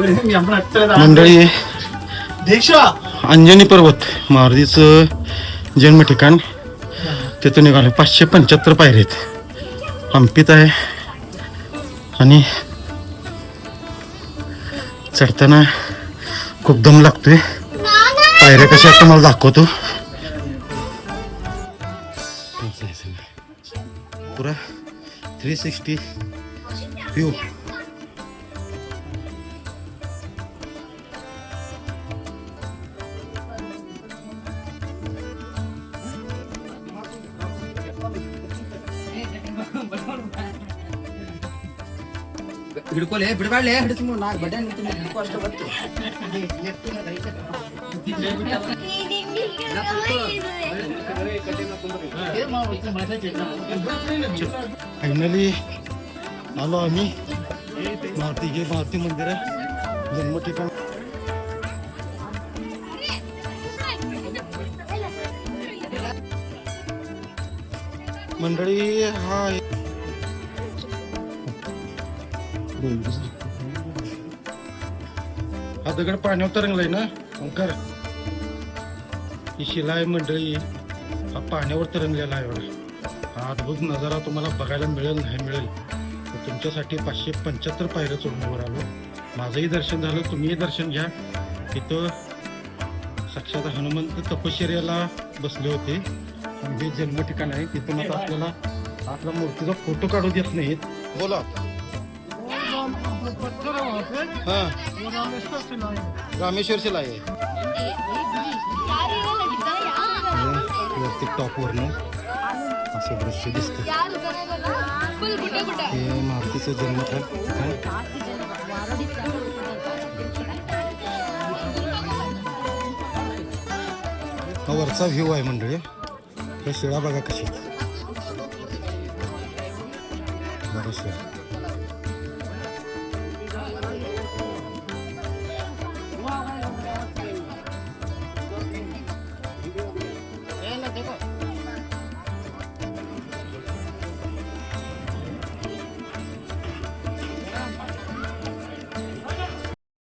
मंडळी दीक्षा! अंजनी पर्वत मारुतीचं जन्म ठिकाण. तिथून निघाले. पाचशे पंच्याहत्तर पायरे आहेत. हंपीत आहे. आणि चढताना खूप दम लागतोय. पायऱ्या कशा आहेत तुम्हाला दाखवतो. पुरा थ्री सिक्स्टी व्ह्यू ಹಿಡ್ಕೊಲೆ ಬಿಡಬಾಡ್ಲೆ ಹಿಡಿಸ್ಮು ನಾಲ್ಕು ಬಡ್ಡೆ ನಿಂತು ಹಿಡ್ಕೊ ಅಷ್ಟು ಬತ್ತು फायनली आलो आम्ही मारुती हे मारुती मंदिर आहे जन्म ठिकाण मंडळी हा हा दगड पाण्यावर तरंगलाय ना? ओंकार ही शिला आहे मंडळी हा पाण्यावर तरंगलेला आहे बघा हा अद्भुत नजारा तुम्हाला बघायला मिळेल नाही मिळेल. तर तुमच्यासाठी पाचशे पंच्याहत्तर पायऱ्या चढून आलो माझंही दर्शन झालं तुम्हीही दर्शन घ्या. इथं साक्षात हनुमंत तपश्चर्याला बसले होते. हे जन्म ठिकाण आहे तिथून आता आपल्याला आपला मूर्तीचा फोटो काढू देत नाहीत. बोला हा. रामेश्वर शिला आहे. वरती टॉपवरनं असं दृश्य दिसतं हे मारुतीचं जन्म ठिकाण. हा वरचा व्ह्यू आहे मंडळी. हे शिळा बघा कशी. बघा शिळा.